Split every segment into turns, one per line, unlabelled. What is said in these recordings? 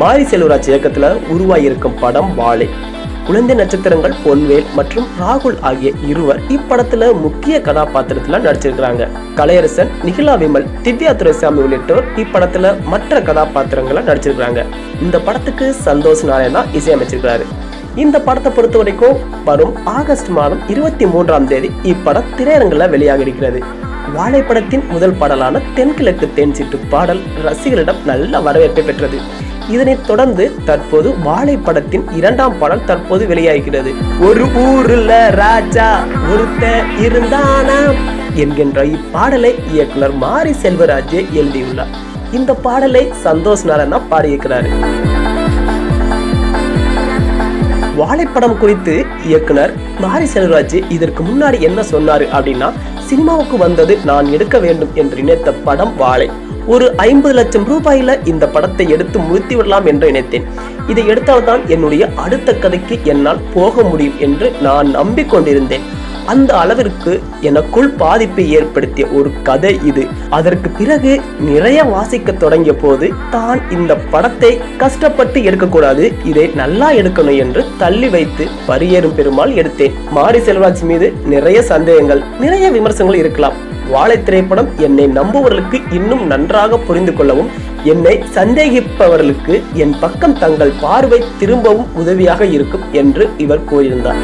மாரி செல்வராஜ் இயக்கத்தில் உருவாகியிருக்கும் படம் வாழை. குழந்தை நட்சத்திரங்கள் பொன்வேல் மற்றும் ராகுல் ஆகிய இருவர் இப்படத்துல முக்கிய கதாபாத்திரத்துல நடிச்சிருக்கிறாங்க. கலையரசன் நிகிலா விமல் திவ்யா துரைசாமி உள்ளிட்டோர் இப்படத்துல மற்ற கதாபாத்திரங்களை நடிச்சிருக்கிறாங்க. இந்த படத்துக்கு சந்தோஷ் நாராயணா இசையமைச்சிருக்கிறாரு. இந்த படத்தை பொறுத்த வரைக்கும் வரும் ஆகஸ்ட் மாதம் இருபத்தி மூன்றாம் தேதி இப்படம் திரையரங்கில் வெளியாக இருக்கிறது வாழைப்படத்தின் முதல் பாடலான தென்கிழக்கு தென்சிட்டு பாடல் ரசிகர்களிடம் நல்ல வரவேற்பை பெற்றது. இதனைத் தொடர்ந்து தற்போது வாழைப்படத்தின் இரண்டாம் பாடல் தற்போது வெளியாகிறது. ஒரு ஊருல ராஜா ஒருத்த இருந்தானா என்கின்ற இப்பாடலை இயக்குனர் மாரி செல்வராஜே எழுதியுள்ளார். இந்த பாடலை சந்தோஷ் நாராயணா பாடியிருக்கிறார். வாழைப்படம் குறித்து இயக்குனர் மாரி செல்வராஜ் இதற்கு முன்னாடி என்ன சொன்னாரு அப்படின்னா சினிமாவுக்கு வந்தது நான் எடுக்க வேண்டும் என்று நினைத்த படம் வாழை. ஒரு ஐம்பது லட்சம் ரூபாயில இந்த படத்தை எடுத்து முடித்து விடலாம் என்று நினைத்தேன். இதை எடுத்தால்தான் என்னுடைய அடுத்த கதைக்கு என்னால் போக முடியும் என்று நான் நம்பிக்கொண்டிருந்தேன். அந்த அளவிற்கு எனக்குள் பாதிப்பை ஏற்படுத்திய ஒரு கதை இது. அதற்கு பிறகு நிறைய வாசிக்க தொடங்கிய போது தான் இந்த படத்தை கஷ்டப்பட்டு எடுக்கக்கூடாது இதை நல்லா எடுக்கணும் என்று தள்ளி வைத்து பரியேறும் பெருமாள் எடுத்தேன். மாரி செல்வராஜ் மீது நிறைய சந்தேகங்கள் நிறைய விமர்சனங்கள் இருக்கலாம். வாழை திரைப்படம் என்னை நம்புவர்களுக்கு இன்னும் நன்றாக புரிந்து கொள்ளவும் என்னை சந்தேகிப்பவர்களுக்கு என் பக்கம் தங்கள் பார்வை திரும்பவும் உதவியாக இருக்கும் என்று இவர் கூறியிருந்தார்.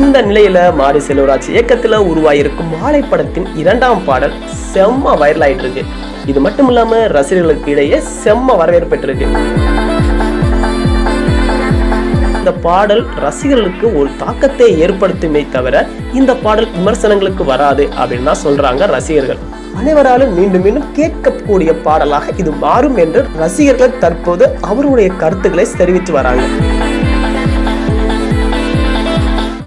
இந்த நிலையில மாரி செல்வராஜ் இயக்கத்துல உருவாயிருக்கும் வாழை படத்தின் இரண்டாம் பாடல் செம்ம வைரல் ஆயிட்டு இருக்கு இது மட்டும் இல்லாம ரசிகர்களுக்கு இடையே செம்ம வரவேற்பு பெற்றிருக்கு. இந்த பாடல் ரசிகர்களுக்கு ஒரு தாக்கத்தை ஏற்படுத்துமே தவிர இந்த பாடல் விமர்சனங்களுக்கு வராது அப்படின்னு தான் சொல்றாங்க ரசிகர்கள். அனைவராலும் மீண்டும் மீண்டும் கேட்கக்கூடிய பாடலாக இது மாறும் என்று ரசிகர்கள் தற்போது அவருடைய கருத்துக்களை தெரிவித்து வராங்க.